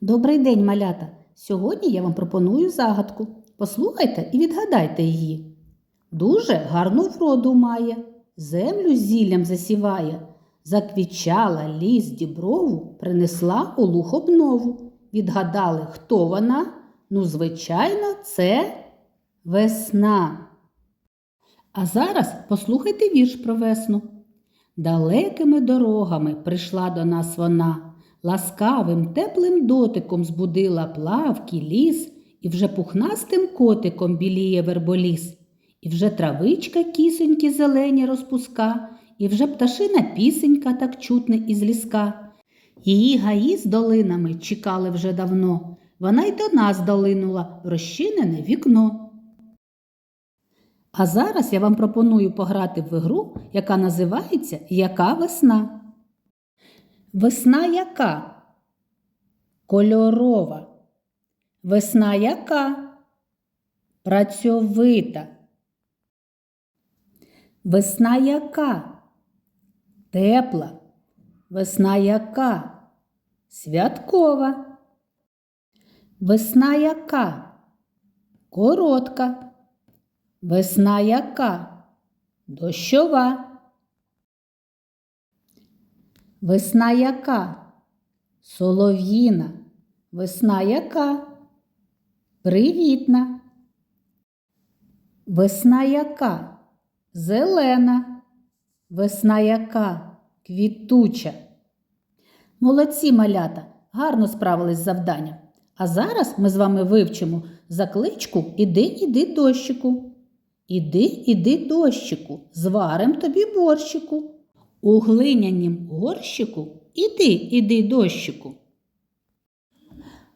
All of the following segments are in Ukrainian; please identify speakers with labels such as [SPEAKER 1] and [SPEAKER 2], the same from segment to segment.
[SPEAKER 1] Добрий день, малята! Сьогодні я вам пропоную загадку. Послухайте і відгадайте її. Дуже гарну вроду має, землю зіллям засіває, заквічала ліс діброву, принесла у луг обнову. Відгадали, хто вона? Ну, звичайно, це весна. А зараз послухайте вірш про весну. Далекими дорогами прийшла до нас вона, ласкавим теплим дотиком збудила плавки ліс, і вже пухнастим котиком біліє верболіс, і вже травичка кісоньки зелені розпуска, і вже пташина пісенька так чутне із ліска. Її гаї з долинами чекали вже давно, вона й до нас долинула розчинене вікно. А зараз я вам пропоную пограти в ігру, яка називається Яка весна? Весна яка? Кольорова. Весна яка? Працьовита. Весна яка? Тепла. Весна яка? Святкова. Весна яка? Коротка. Весна яка? Дощова. Весна яка? Солов'їна. Весна яка? Привітна. Весна яка? Зелена. Весна яка? Квітуча. Молодці малята, гарно справились з завданням. А зараз ми з вами вивчимо закличку Іди, іди дощику. Іди, іди дощику, зварим тобі борщику. У глинянім горщику іди, іди дощику.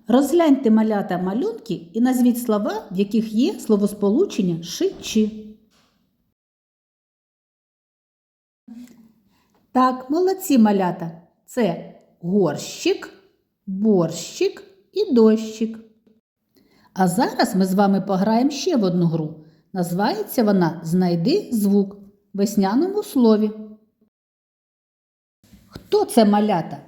[SPEAKER 1] Розгляньте малята малюнки і назвіть слова, в яких є словосполучення ши-чи. Так, молодці малята. Це горщик, борщик і дощик. А зараз ми з вами пограємо ще в одну гру. Називається вона Знайди звук в весняному слові. Хто це малята?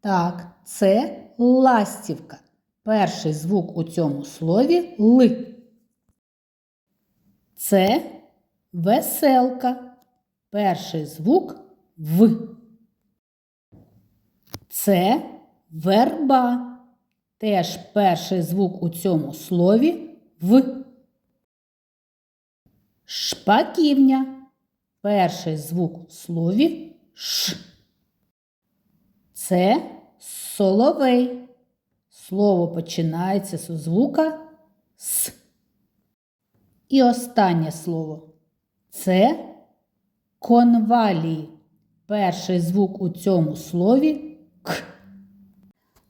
[SPEAKER 1] Так, це ластівка. Перший звук у цьому слові ли. Це веселка. Перший звук в. Це верба. Теж перший звук у цьому слові в. Шпаківня. Перший звук в слові ш. Це соловей. Слово починається з звука с. І останнє слово це конвалії. Перший звук у цьому слові к.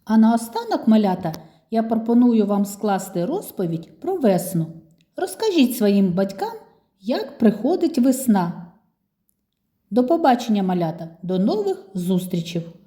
[SPEAKER 1] А наостанок, малята, я пропоную вам скласти розповідь про весну. Розкажіть своїм батькам, як приходить весна. До побачення, малята, до нових зустрічей!